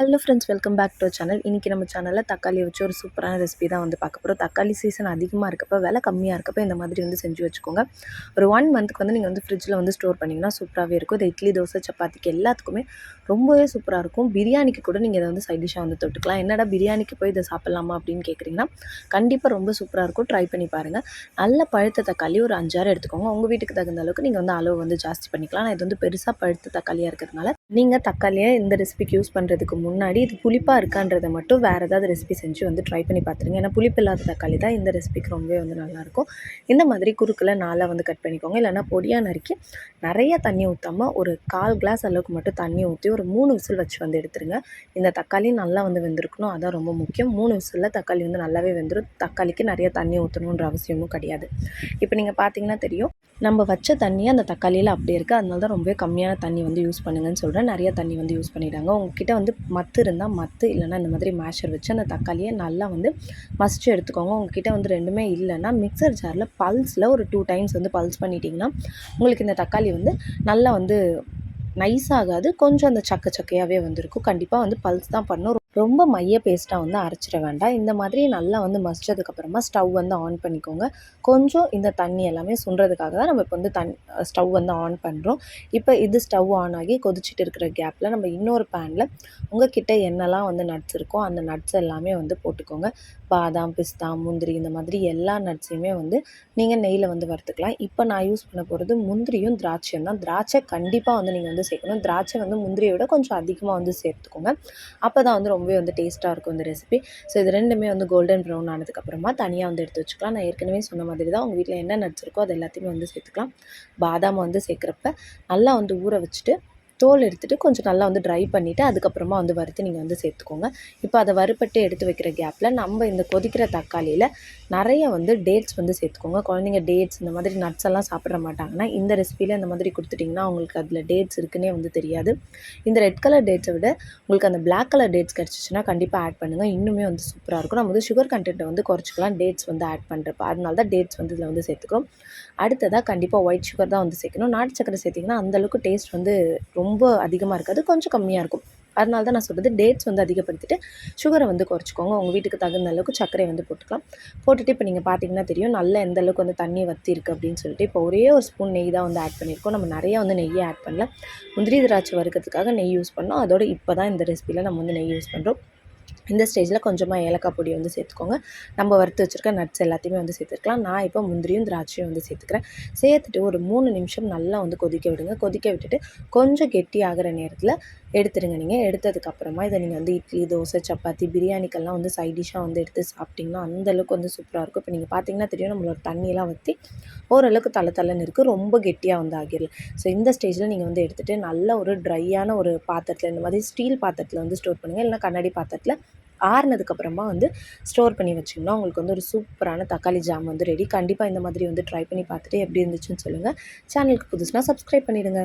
Hello friends welcome back to channel இன்றைக்கி நம்ம சேனலில் தக்காளி வச்சு ஒரு சூப்பரான ரெசிபி தான் வந்து பார்க்க போகிறோம் தக்காளி சீசன் அதிகமாக இருக்கப்போ விலை கம்மியாக இருக்கப்போ இந்த மாதிரி வந்து செஞ்சு வச்சுக்கோங்க. ஒரு ஒன் மந்த்துக்கு வந்து நீங்கள் வந்து ஃப்ரிட்ஜில் வந்து ஸ்டோர் பண்ணிங்கன்னா சூப்பராகவே இருக்கும். இது இட்லி தோசை சப்பாத்திக்கு எல்லாத்துக்குமே ரொம்பவே சூப்பராக இருக்கும். பிரியாணிக்கு கூட நீங்கள் இதை வந்து சைட் டிஷ்ஷாக வந்து தொட்டுக்கலாம். என்னடா பிரியாணிக்கு போய் இதை சாப்பிட்லாமா அப்படின்னு கேட்குறீங்கன்னா கண்டிப்பாக ரொம்ப சூப்பராக இருக்கும். ட்ரை பண்ணி பாருங்கள் நல்ல பழுத்த தக்காளி ஒரு அஞ்சாறு எடுத்துக்கோங்க. உங்கள் வீட்டுக்கு தகுந்த அளவுக்கு நீங்கள் வந்து அளவு வந்து ஜாஸ்தி பண்ணிக்கலாம். நான் இது வந்து பெருசாக பழுத்த தக்காளியாக இருக்கிறதுனால நீங்கள் தக்காளியை இந்த ரெசிபிக்கு யூஸ் பண்ணுறதுக்கு முன்னாடி இது புளிப்பாக இருக்கான்றதை மட்டும் வேறு ஏதாவது ரெசிபி செஞ்சு வந்து ட்ரை பண்ணி பார்த்துருங்க. ஏன்னா புளிப்பு இல்லாத தக்காளி தான் இந்த ரெசிபிக்கு ரொம்பவே வந்து நல்லாயிருக்கும். இந்த மாதிரி குறுக்கில் நாளாக வந்து கட் பண்ணிக்கோங்க. இல்லைனா பொடியாக நறுக்கி நிறைய தண்ணி ஊற்றாமல் ஒரு கால் கிளாஸ் அளவுக்கு மட்டும் தண்ணி ஊற்றி ஒரு மூணு விசில் வச்சு வந்து எடுத்துருங்க. இந்த தக்காளி நல்லா வந்து வெந்திருக்கணும். அதான் ரொம்ப முக்கியம். மூணு விசிலில் தக்காளி வந்து நல்லாவே வெந்துடும் தக்காளிக்கு நிறைய தண்ணி ஊற்றணுன்ற அவசியமும் கிடையாது. இப்போ நீங்கள் பார்த்தீங்கன்னா தெரியும். நம்ம வச்ச தண்ணியாக அந்த தக்காளியில் அப்படியே இருக்குது அதனால தான் ரொம்பவே கம்மியான தண்ணி வந்து யூஸ் பண்ணுங்கன்னு சொல்கிறேன் நிறைய தண்ணி வந்து யூஸ் பண்ணிவிடுவாங்க உங்ககிட்ட வந்து மத்து இருந்தால் மத்து இல்லைனா இந்த மாதிரி மேஷர் வச்சு அந்த தக்காளியை நல்லா வந்து மசிச்சு எடுத்துக்கோங்க. உங்ககிட்ட வந்து ரெண்டுமே இல்லைன்னா மிக்சர் ஜாரில் பல்ஸில் ஒரு டூ டைம்ஸ் வந்து பல்ஸ் பண்ணிட்டீங்கன்னா உங்களுக்கு இந்த தக்காளி வந்து நல்லா வந்து நைஸ் ஆகாது. கொஞ்சம் அந்த சக்க சக்கையாகவே வந்துருக்கும். கண்டிப்பாக வந்து பல்ஸ் தான் பண்ணணும். ரொம்ப மைய பேஸ்ட்டாக வந்து அரைச்சிட வேண்டாம். இந்த மாதிரி நல்லா வந்து மசிச்சதுக்கப்புறமா ஸ்டவ் வந்து ஆன் பண்ணிக்கோங்க. கொஞ்சம் இந்த தண்ணி எல்லாமே சுண்டுறதுக்காக தான் நம்ம இப்போ வந்து தன் ஸ்டவ் வந்து ஆன் பண்ணுறோம் இப்போ இது ஸ்டவ் ஆன் ஆகி கொதிச்சுட்டு இருக்கிற கேப்பில் நம்ம இன்னொரு பேனில் உங்கள் கிட்ட என்னெல்லாம் வந்து நட்ஸ் இருக்கோ அந்த நட்ஸ் எல்லாமே வந்து போட்டுக்கோங்க. பாதாம் பிஸ்தா முந்திரி இந்த மாதிரி எல்லா நட்ஸையுமே வந்து நீங்கள் நெய்யில் வந்து வறுத்துக்கலாம். இப்போ நான் யூஸ் பண்ண போகிறது முந்திரியும் திராட்சையும் தான். திராட்சை கண்டிப்பாக வந்து நீங்கள் வந்து சேர்க்கணும். திராட்சை வந்து முந்திரியை விட கொஞ்சம் அதிகமாக வந்து சேர்த்துக்கோங்க. அப்போ தான் வந்து ரொம்பவே வந்து டேஸ்ட்டாக இருக்கும் இந்த ரெசிபி ஸோ இது ரெண்டுமே வந்து கோல்டன் ப்ரௌன் ஆனதுக்கப்புறமா தனியாக வந்து எடுத்து வச்சுக்கலாம். நான் ஏற்கனவே சொன்ன மாதிரி தான் உங்கள் வீட்டில் என்ன நட்ஸ் இருக்கோ அது எல்லாத்தையுமே வந்து சேர்த்துக்கலாம். பாதாம் வந்து சேர்க்குறப்ப நல்லா வந்து ஊற வச்சுட்டு தோல் எடுத்துகிட்டு கொஞ்சம் நல்லா வந்து ட்ரை பண்ணிவிட்டு அதுக்கப்புறமா வந்து வறுத்து நீங்கள் வந்து சேர்த்துக்கோங்க. இப்போ அதை வறுப்பட்டு எடுத்து வைக்கிற கேப்பில் நம்ம இந்த கொதிக்கிற தக்காளியில் நிறைய வந்து டேட்ஸ் வந்து சேர்த்துக்கோங்க. குழந்தைங்க டேட்ஸ் இந்த மாதிரி நட்ஸ் எல்லாம் சாப்பிட மாட்டாங்கன்னா இந்த ரெசிபியில் இந்த மாதிரி கொடுத்துட்டிங்கன்னா அவங்களுக்கு அதில் டேட்ஸ் இருக்குன்னே வந்து தெரியாது. இந்த ரெட் கலர் டேட்ஸை விட உங்களுக்கு அந்த பிளாக் கலர் டேட்ஸ் கிடச்சிச்சின்னா கண்டிப்பாக ஆட் பண்ணுங்கள் இன்னுமே வந்து சூப்பராக இருக்கும். நம்ம வந்து சுகர் கண்டென்ட்டை வந்து குறைச்சிக்கலாம். டேட்ஸ் வந்து ஆட் பண்ணுறப்ப அதனால தான் டேட்ஸ் வந்து இதில் வந்து சேர்த்துக்கிறோம். அடுத்ததாக கண்டிப்பாக ஒயிட் சுகர் தான் வந்து சேர்க்கணும். நாட்டு சக்கரை சேர்த்திங்கன்னா அந்தளவுக்கு டேஸ்ட் வந்து ரொம்ப ரொம்ப அதிகமாக இருக்காது கொஞ்சம் கம்மியாக இருக்கும். அதனால தான் நான் சொல்கிறது டேட்ஸ் வந்து அதிகப்படுத்திட்டு சுகரை வந்து குறைச்சிக்கோங்க. உங்கள் வீட்டுக்கு தகுந்த அளவுக்கு சர்க்கரை வந்து போட்டுக்கலாம். போட்டுட்டு இப்போ நீங்கள் பார்த்தீங்கன்னா தெரியும் நல்ல எந்த அளவுக்கு வந்து தண்ணி வற்றி இருக்குது அப்படின்னு சொல்லிட்டு இப்போ ஒரே ஒரு ஸ்பூன் நெய் தான் வந்து ஆட் பண்ணியிருக்கோம் நம்ம நிறையா வந்து நெய்யை ஆட் பண்ணல. முந்திரி திராட்சை வறுக்கிறதுக்காக நெய் யூஸ் பண்ணோம். அதோட இப்போ தான் இந்த ரெசிபியில் நம்ம வந்து நெய் யூஸ் பண்ணுறோம் இந்த ஸ்டேஜில் கொஞ்சமாக ஏலக்காய் பொடி வந்து சேர்த்துக்கோங்க. நம்ம வறுத்து வச்சுருக்க நட்ஸ் எல்லாத்தையுமே வந்து சேர்த்துக்கலாம். நான் இப்போ முந்திரியும் திராட்சையும் வந்து சேர்த்துக்கிறேன். சேர்த்துட்டு ஒரு மூணு நிமிஷம் நல்லா வந்து கொதிக்க விடுங்க. கொதிக்க விட்டுட்டு கொஞ்சம் கெட்டி ஆகிற நேரத்தில் எடுத்துருங்க நீங்கள் எடுத்ததுக்கப்புறமா இதை நீங்கள் வந்து இட்லி தோசை சப்பாத்தி பிரியாணிக்கெல்லாம் வந்து சைட் டிஷ்ஷாக வந்து எடுத்து சாப்பிட்டிங்கன்னா அந்தளவுக்கு வந்து சூப்பராக இருக்கும். இப்போ நீங்கள் பார்த்தீங்கன்னா தெரியும் நம்மளோட தண்ணியெலாம் ஊற்றி ஓரளவுக்கு தலை தலைன்னு இருக்குது ரொம்ப கெட்டியாக வந்து ஆகிடல ஸோ இந்த ஸ்டேஜில் நீங்கள் வந்து எடுத்துகிட்டு நல்ல ஒரு ட்ரையான ஒரு பாத்திரத்தில் இந்த மாதிரி ஸ்டீல் பாத்திரத்தில் வந்து ஸ்டோர் பண்ணுங்கள் இல்லைனா கண்ணாடி பாத்திரத்தில் ஆறுனதுக்கப்புறமா வந்து ஸ்டோர் பண்ணி வச்சிங்கன்னா உங்களுக்கு வந்து ஒரு சூப்பரான தக்காளி ஜாம் வந்து ரெடி கண்டிப்பாக இந்த மாதிரி வந்து ட்ரை பண்ணி பார்த்துட்டு எப்படி இருந்துச்சுன்னு சொல்லுங்கள் சேனலுக்கு புதுசுனா சப்ஸ்கிரைப் பண்ணிவிடுங்க